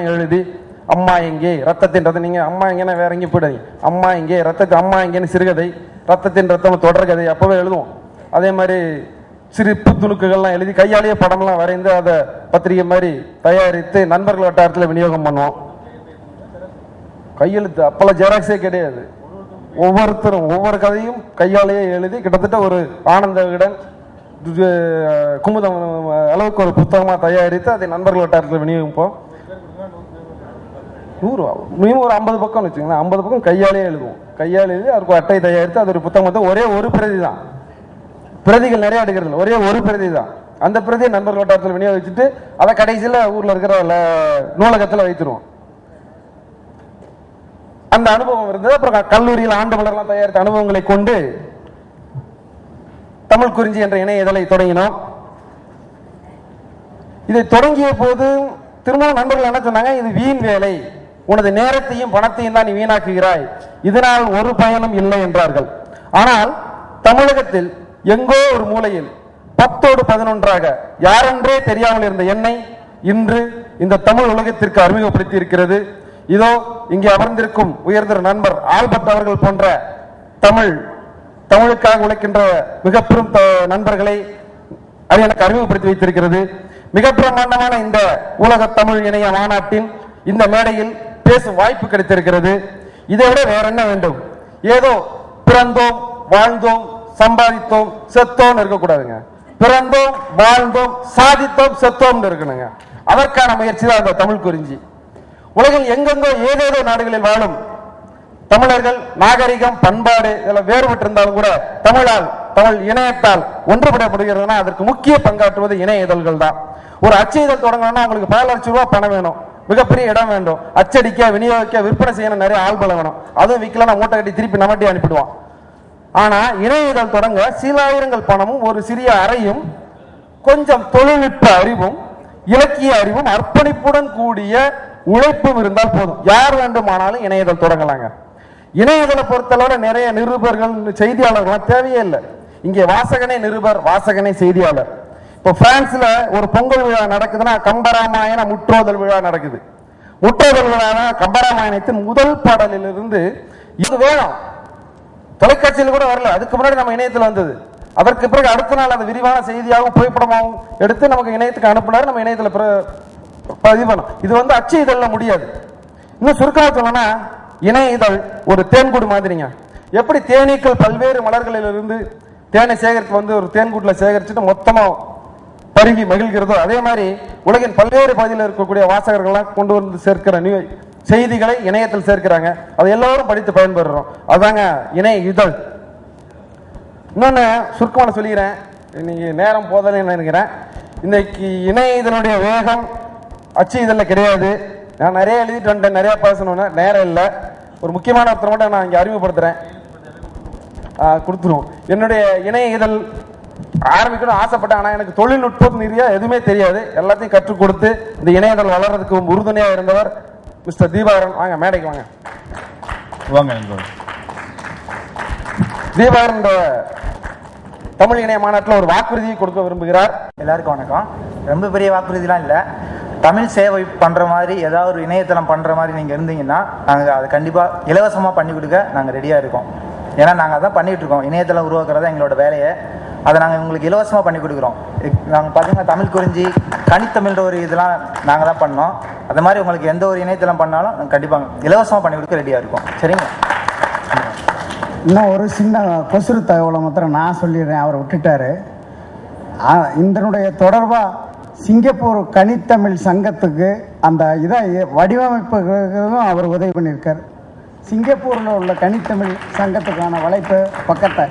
எழுதி அம்மா எங்கே ரத்தத்தின் ரத்தம் நீங்க அம்மா எங்கேன்னா வேற எங்கேயும் போயிடாதீங்க. அம்மா எங்கே ரத்தத்து அம்மா எங்கேன்னு சிறுகதை ரத்தத்தின் ரத்தம் தொடர்கதை அப்பவே எழுதுவோம். அதே மாதிரி சிரிப்பு துணுக்குகள்லாம் எழுதி கையாலேயே படம்லாம் வரைந்து அதை பத்திரிகை மாதிரி தயாரித்து நண்பர்கள் வட்டாரத்தில் விநியோகம் பண்ணுவோம். கையெழுத்து அப்பெல்லாம் ஜெராக்ஸே கிடையாது. ஒவ்வொருத்தரும் ஒவ்வொரு கதையும் கையாலேயே எழுதி கிட்டத்தட்ட ஒரு ஆனந்த விகடன் குமுதம் அளவுக்கு ஒரு புத்தகமாக தயாரித்து அதை நண்பர்கள் வட்டாரத்தில் விநியோகிப்போம். நூறு மினிமம் ஒரு ஐம்பது பக்கம்னு வச்சுக்கோங்களேன். ஐம்பது பக்கம் கையாலே எழுதுவோம். கையால் எழுதி அதுக்கு அட்டை தயாரித்து அது ஒரு புத்தகம் வந்து ஒரே ஒரு பிரதி தான். பிரதிகள் நிறைய எடுக்கிறது ஒரே ஒரு பிரதி தான். அந்த பிரதியை நண்பர்கள் வட்டாரத்தில் விநியோகிச்சுட்டு அதை கடைசியில் ஊரில் இருக்கிற நூலகத்தில் வைத்துருவோம். அந்த அனுபவம் இருந்தது. அப்புறம் கல்லூரியில் ஆண்டு மலர்லாம் தயாரித்த அனுபவங்களை கொண்டு தமிழ் குறிஞ்சி என்ற இணைய இதழை தொடங்கினோம். இதை தொடங்கிய போது திரும்பவும் நண்பர்கள் என்ன சொன்னாங்க? இது வீண் வேலை. உனது நேரத்தையும் பணத்தையும் தான் நீ வீணாக்குகிறாய். இதனால் ஒரு பயனும் இல்லை என்றார்கள். ஆனால் தமிழகத்தில் எங்கோ ஒரு மூலையில் பத்தோடு பதினொன்றாக யாரென்றே தெரியாமல் இருந்த என்னை இன்று இந்த தமிழ் உலகத்திற்கு அறிமுகப்படுத்தி இருக்கிறது இதோ இங்கே அமர்ந்திருக்கும் உயர்ந்த நண்பர் ஆல்பர்ட் அவர்கள் போன்ற தமிழ் தமிழுக்காக உழைக்கின்ற மிக பெரும் த- நண்பர்களை அது எனக்கு அறிமுகப்படுத்தி வைத்திருக்கிறது. மிக பிரம்மாண்டமான இந்த உலக தமிழ் இணைய மாநாட்டின் இந்த மேடையில் பேசும் வாய்ப்பு கிடைத்திருக்கிறது. இதை விட வேற என்ன வேண்டும்? ஏதோ பிறந்தோம் வாழ்ந்தோம் சம்பாதித்தோம் செத்தோம் இருக்கக்கூடாதுங்க. பிறந்தோம் வாழ்ந்தோம் சாதித்தோம் செத்தோம் இருக்கணுங்க. அதற்கான முயற்சி தான் அந்த தமிழ் குறிஞ்சி. உலகில் எங்கெங்கோ ஏதேதோ நாடுகளில் வாழும் தமிழர்கள் நாகரிகம் பண்பாடு இதெல்லாம் வேறுபட்டு இருந்தாலும் கூட தமிழால் தமிழ் இணையத்தால் ஒன்றுபட முடிகிறதுனா அதற்கு முக்கிய பங்காற்றுவது இணைய இதழ்கள் தான் ஒரு அச்சு இதழ் தொடங்கணும்னா அவங்களுக்கு பல லட்சம் ரூபாய் பணம் வேணும். மிகப்பெரிய இடம் வேண்டும். அச்சடிக்க விநியோகிக்க விற்பனை செய்யணும் நிறைய ஆள்பலம் வேணும். அதுவும் விற்கலாம் மூட்டை கட்டி திருப்பி நம்மட்டி அனுப்பிடுவான். ஆனால் இணையதல் தொடங்க சில ஆயிரங்கள் பணமும் ஒரு சிறிய அறையும் கொஞ்சம் தொழில்நுட்ப அறிவும் இலக்கிய அறிவும் அர்ப்பணிப்புடன் கூடிய உழைப்பும் இருந்தால் போதும். யார் வேண்டுமானாலும் இணையதள் தொடங்கலாங்க. இணையதளை பொறுத்தளவில் நிறைய நிருபர்கள் செய்தியாளர்கள்லாம் தேவையே இல்லை. இங்கே வாசகனே நிருபர் வாசகனே செய்தியாளர். இப்போ பிரான்ஸ்ல ஒரு பொங்கல் விழா நடக்குதுன்னா கம்பராமாயண முற்றோதல் விழா நடக்குது. முற்றோதல் விழானா கம்பராமாயணத்தின் முதல் பாடலிலிருந்து இது வேணும் தொலைக்காட்சியில் கூட வரல. அதுக்கு முன்னாடி நம்ம இணையத்தில் வந்தது. அதற்கு பிறகு அடுத்த நாள் அது விரிவான செய்தியாகவும் புகைப்படமாகவும் எடுத்து நமக்கு இணையத்துக்கு அனுப்புனாரு. நம்ம இணையத்தில் பிற- பதிவு பண்ணோம் இது வந்து அச்சு இதழில் முடியாது. இன்னும் சுருக்கமாக சொல்லணும்னா இணைய இதழ் ஒரு தேன்கூடு மாதிரிங்க. எப்படி தேனீக்கள் பல்வேறு மலர்களிலிருந்து தேனை சேகரித்து வந்து ஒரு தேன்கூட்டில் சேகரிச்சுட்டு மொத்தமாக பருகி மகிழ்கிறதோ அதே மாதிரி உலகின் பல்வேறு பகுதியில் இருக்கக்கூடிய வாசகர்கள்லாம் கொண்டு வந்து சேர்க்கிற நியூ செய்திகளை இணையத்தில் சேர்க்கிறாங்க. அதை எல்லாரும் படித்து பயன்பெறுறோம். அதாங்க இணைய இதழ். இன்னொன்று சுருக்கமாக சொல்லிக்கிறேன். இன்னைக்கு நேரம் போதலைன்னு நினைக்கிறேன். இன்னைக்கு இணைய இதனுடைய வேகம் அச்சு இதழில் கிடையாது. நான் நிறைய எழுதிட்டு வந்துட்டேன் நிறைய பேசணும்னா நேரம் இல்லை. ஒரு முக்கியமான ஒருத்தர் மட்டும் நான் இங்கே அறிமுகப்படுத்துகிறேன் கொடுத்துருவோம். என்னுடைய இணைய இதழ் ஆரம்பிக்கணும் ஆசைப்பட்டேன். ஆனால் எனக்கு தொழில்நுட்பம் நிறைய எதுவுமே தெரியாது. எல்லாத்தையும் கற்றுக் கொடுத்து இந்த இணையதளம் வளர்றதுக்கு உறுதுணையாக இருந்தவர் மிஸ்டர் தீபாகரன். வாங்க மேடைக்கு வாங்க. வாங்க தீபாகரன் இந்த தமிழ் இணைய மாநாட்டில் ஒரு வாக்குறுதியை கொடுக்க விரும்புகிறார். எல்லாருக்கும் வணக்கம். ரொம்ப பெரிய வாக்குறுதிலாம் இல்லை. தமிழ் சேவை பண்ணுற மாதிரி ஏதாவது ஒரு இணையதளம் பண்ணுற மாதிரி நீங்கள் இருந்தீங்கன்னா நாங்கள் அதை கண்டிப்பாக இலவசமாக பண்ணி கொடுக்க நாங்கள் ரெடியாக இருக்கோம். ஏன்னா நாங்கள் அதான் பண்ணிட்டு இருக்கோம். இணையதளம் உருவாக்குறது எங்களோட வேலையை. அதை நாங்கள் உங்களுக்கு இலவசமாக பண்ணி கொடுக்குறோம். நாங்கள் பார்த்தீங்கன்னா தமிழ் குறிஞ்சி கனித்தமிழ்ன்ற ஒரு இதெல்லாம் நாங்கள் தான் பண்ணோம். அது மாதிரி உங்களுக்கு எந்த ஒரு இணையத்தெல்லாம் பண்ணாலும் நாங்கள் கண்டிப்பாக இலவசமாக பண்ணி கொடுக்க ரெடியாக இருக்கும். சரிங்களா இன்னும் ஒரு சின்ன கொசுறு தகவலை மாத்திரம் நான் சொல்லிடுறேன். அவர் விட்டுட்டாரு. இதனுடைய தொடர்பாக சிங்கப்பூர் கனித்தமிழ் சங்கத்துக்கு அந்த இதை வடிவமைப்புகளுக்கும் அவர் உதவி பண்ணியிருக்கார். சிங்கப்பூரில் உள்ள கனித்தமிழ் சங்கத்துக்கான வலைப்பு பக்கத்தை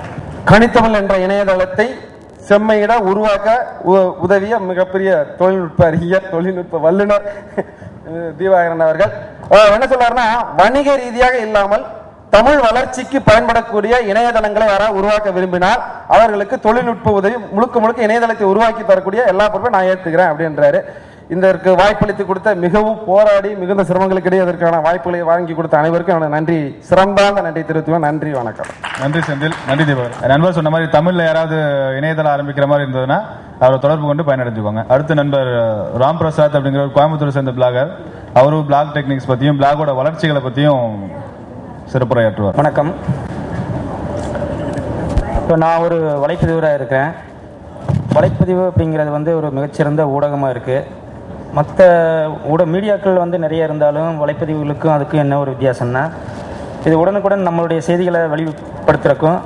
கனித்தமிழ் என்ற இணையதளத்தை செம்மையிட உருவாக்க உ- உதவிய மிகப்பெரிய தொழில்நுட்ப அறிஞர் தொழில்நுட்ப வல்லுநர் தீபாகரன் அவர்கள். என்ன சொல்றாருன்னா வணிக ரீதியாக இல்லாமல் தமிழ் வளர்ச்சிக்கு பயன்படக்கூடிய இணையதளங்களை யாராவது உருவாக்க விரும்பினால் அவர்களுக்கு தொழில்நுட்ப உதவி முழுக்க முழுக்க இணையதளத்தை உருவாக்கி தரக்கூடிய எல்லா பொறுப்பையும் நான் ஏற்றுக்கிறேன் அப்படின்றாரு. இதற்கு வாய்ப்பளித்து கொடுத்த மிகவும் போராடி மிகுந்த சிரமங்களுக்கிடையே அதற்கான வாய்ப்புகளை வாங்கி கொடுத்த அனைவருக்கும் அவனை நன்றி. சிறந்தாந்த நன்றி தெரிவித்துவேன் நன்றி வணக்கம். நன்றி செந்தில். நன்றி தீபக் நண்பர் சொன்ன மாதிரி தமிழ்ல யாராவது இணையதளம் ஆரம்பிக்கிற மாதிரி இருந்ததுன்னா அவரை தொடர்பு கொண்டு பயனடைஞ்சுக்கோங்க. அடுத்த நண்பர் ராம் பிரசாத் அப்படிங்கிற ஒரு கோயம்புத்தூர் சேர்ந்த பிளாகர். அவரும் பிளாக் டெக்னிக்ஸ் பற்றியும் பிளாகோட வளர்ச்சிகளை பற்றியும் சிறப்புரையாற்றுவார். வணக்கம். இப்போ நான் ஒரு வலைப்பதிவராக இருக்கேன். வலைப்பதிவு அப்படிங்கிறது வந்து ஒரு மிகச்சிறந்த ஊடகமாக இருக்குது மற்ற ஊட மீடியாக்கள் வந்து நிறைய இருந்தாலும் வலைப்பதிவுகளுக்கும் அதுக்கும் என்ன ஒரு வித்தியாசம்னா இது உடனுக்குடன் நம்மளுடைய செய்திகளை வெளிப்படுத்துறதுக்கும்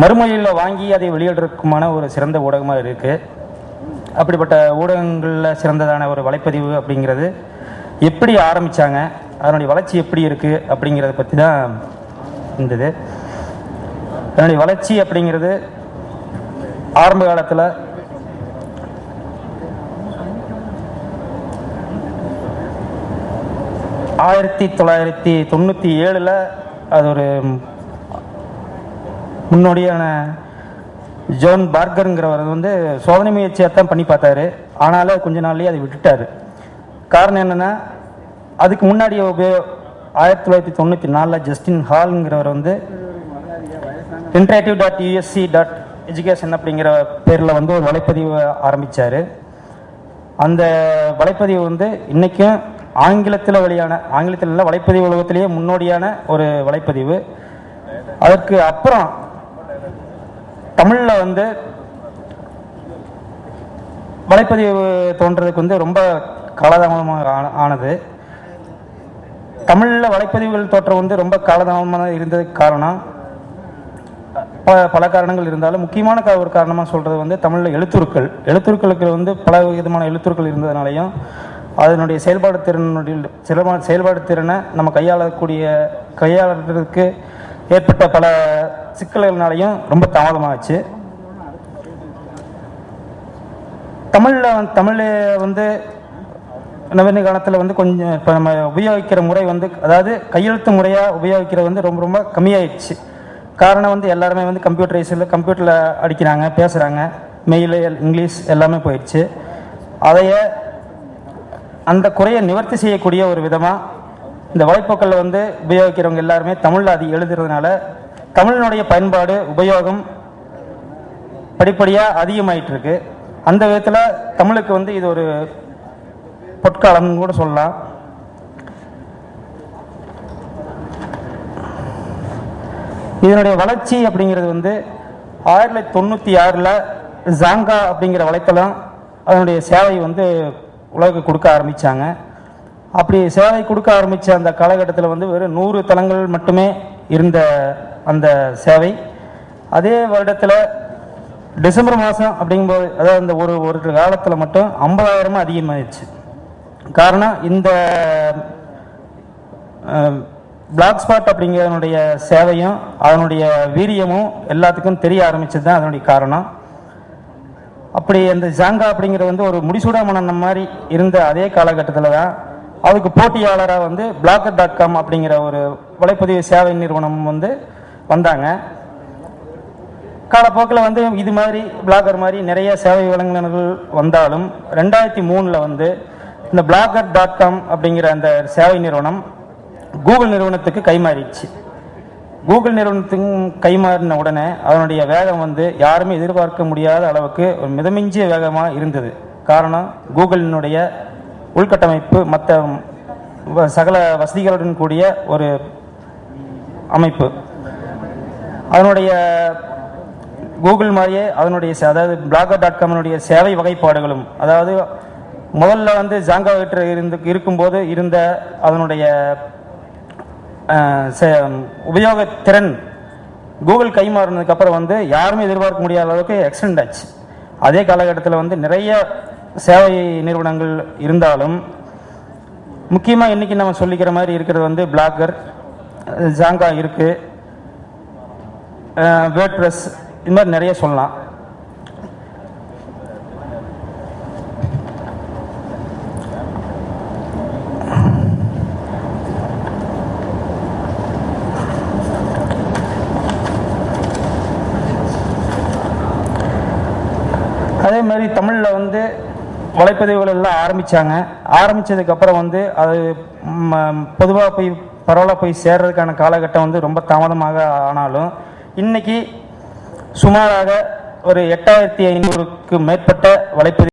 மறுமொழியில் வாங்கி அதை வெளியிடுறதுக்குமான ஒரு சிறந்த ஊடகமாக இருக்குது அப்படிப்பட்ட ஊடகங்களில் சிறந்ததான ஒரு வலைப்பதிவு அப்படிங்கிறது எப்படி ஆரம்பித்தாங்க அதனுடைய வளர்ச்சி எப்படி இருக்குது அப்படிங்கிறத பற்றி தான் இருந்தது. அதனுடைய வளர்ச்சி அப்படிங்கிறது ஆரம்ப காலத்தில் ஆயிரத்தி தொள்ளாயிரத்தி தொண்ணூற்றி ஏழில் அது ஒரு முன்னோடியான ஜோன் பார்கருங்கிறவர் வந்து சோதனை முயற்சியாக தான் பண்ணி பார்த்தாரு. ஆனாலும் கொஞ்ச நாள்லேயே அதை விட்டுட்டாரு. காரணம் என்னென்னா அதுக்கு முன்னாடி உபயோ ஆயிரத்தி தொள்ளாயிரத்தி தொண்ணூற்றி நாலில் ஜஸ்டின் ஹால்ங்கிறவர் வந்து integrative dot USC dot education அப்படிங்கிற பேரில் வந்து ஒரு வலைப்பதிவு ஆரம்பித்தார் அந்த வலைப்பதிவு வந்து இன்றைக்கும் ஆங்கிலத்தில் வெளியான ஆங்கிலத்தில் இல்லை வலைப்பதிவு உலகத்திலேயே முன்னோடியான ஒரு வலைப்பதிவு. அதற்கு அப்புறம் தமிழில் வந்து வலைப்பதிவு தோன்றதுக்கு வந்து ரொம்ப காலதாமதமாக ஆன- ஆனது. தமிழில் வலைப்பதிவுகள் தோற்றம் வந்து ரொம்ப காலதாமதமாக இருந்ததுக்கு காரணம் ப பல காரணங்கள் இருந்தாலும் முக்கியமான ஒரு காரணமாக சொல்கிறது வந்து தமிழில் எழுத்துருக்கள். எழுத்துருக்களுக்கு வந்து பல விதமான எழுத்துருக்கள் இருந்ததுனாலையும் அதனுடைய செயல்பாடு திறனுடைய செயல்பா- செயல்பாடு திறனை நம்ம கையாளக்கூடிய கையாளுறதுக்கு ஏற்பட்ட பல சிக்கல்கள்னாலையும் ரொம்ப தாமதமாகச்சு தமிழில் தமிழ் வந்து நவீன காலத்தில் வந்து கொஞ்சம் இப்போ நம்ம உபயோகிக்கிற முறை வந்து அதாவது கையெழுத்து முறையாக உபயோகிக்கிறது வந்து ரொம்ப ரொம்ப கம்மியாயிடுச்சு. காரணம் வந்து எல்லாருமே வந்து கம்ப்யூட்டரைஸில் கம்ப்யூட்டரில் அடிக்கிறாங்க பேசுகிறாங்க மெயில் இங்கிலீஷ் எல்லாமே போயிடுச்சு. அதையே அந்த குறையை நிவர்த்தி செய்யக்கூடிய ஒரு விதமாக இந்த வலைப்போக்களில் வந்து உபயோகிக்கிறவங்க எல்லாருமே தமிழில் அது எழுதுறதுனால தமிழினுடைய பயன்பாடு உபயோகம் படிப்படியாக அதிகமாயிட்டு இருக்கு அந்த விதத்தில் தமிழுக்கு வந்து இது ஒரு பொற்காலம்னு கூட சொல்லலாம். இதனுடைய வளர்ச்சி அப்படிங்கிறது வந்து ஆயிரத்தி தொள்ளாயிரத்தி தொண்ணூற்றி ஆறில் ஜாங்கா அப்படிங்கிற வலைத்தளம் அதனுடைய சேவை வந்து உலகுக்கு கொடுக்க ஆரம்பித்தாங்க அப்படி சேவை கொடுக்க ஆரம்பித்த அந்த காலகட்டத்தில் வந்து வெறும் நூறு தளங்கள் மட்டுமே இருந்த அந்த சேவை. அதே வருடத்தில் டிசம்பர் மாதம் அப்படிங்கும்போது அதாவது இந்த ஒரு ஒரு காலத்தில் மட்டும் ஐம்பதாயிரமும் அதிகமாகிடுச்சு காரணம் இந்த பிளாக் ஸ்பாட் அப்படிங்கிறதனுடைய சேவையும் அதனுடைய வீரியமும் எல்லாத்துக்கும் தெரிய ஆரம்பிச்சது தான் அதனுடைய காரணம். அப்படி அந்த ஜாங்கா அப்படிங்கிறது வந்து ஒரு முடிசூடாமணம் மாதிரி இருந்த அதே காலகட்டத்தில் தான் அதுக்கு போட்டியாளராக வந்து பிளாக்கர் டாட் காம் அப்படிங்கிற ஒரு வலைப்பதிவு சேவை நிறுவனம் வந்து வந்தாங்க. காலப்போக்கில் வந்து இது மாதிரி பிளாகர் மாதிரி நிறைய சேவை வழங்கினர்கள் வந்தாலும் ரெண்டாயிரத்தி மூணில் வந்து இந்த பிளாகர் டாட் காம் அப்படிங்கிற அந்த சேவை நிறுவனம் கூகுள் நிறுவனத்துக்கு கைமாறிடுச்சு. கூகுள் நிறுவனத்துக்கு கைமாறின உடனே அதனுடைய வேகம் வந்து யாருமே எதிர்பார்க்க முடியாத அளவுக்கு ஒரு மிதமிஞ்சிய வேகமாக இருந்தது. காரணம் கூகுளினுடைய உள்கட்டமைப்பு மற்ற வ- சகல வசதிகளுடன் கூடிய ஒரு அமைப்பு. அதனுடைய கூகுள் மாதிரியே அதனுடைய அதாவது பிளாகர் டாட் காமினுடைய சேவை வகைப்பாடுகளும் அதாவது முதல்ல வந்து ஜாங்கா இருந்து இருக்கும்போது இருந்த அதனுடைய சே- உபயோக திறன் கூகுள் கைமாறினதுக்கு அப்புறம் வந்து யாருமே எதிர்பார்க்க முடியாத அளவுக்கு எக்ஸ்டெண்ட் ஆச்சு. அதே காலகட்டத்தில் வந்து நிறைய சேவை நிறுவனங்கள் இருந்தாலும் முக்கியமாக இன்னைக்கு நம்ம சொல்லிக்கிற மாதிரி இருக்கிறது வந்து பிளாகர் ஜாங்கா இருக்கு. வேர்ட் ப்ரெஸ் இது மாதிரி நிறைய சொல்லலாம். அதே மாதிரி தமிழில் வந்து வலைப்பதிவுகள் எல்லாம் ஆரம்பித்தாங்க ஆரம்பித்ததுக்கப்புறம் வந்து அது பொதுவாக போய் பரவலாக போய் சேர்றதுக்கான காலகட்டம் வந்து ரொம்ப தாமதமாக ஆனாலும் இன்னைக்கு சுமாராக ஒரு எட்டாயிரத்தி ஐநூறுக்கு மேற்பட்ட வலைப்பதிவு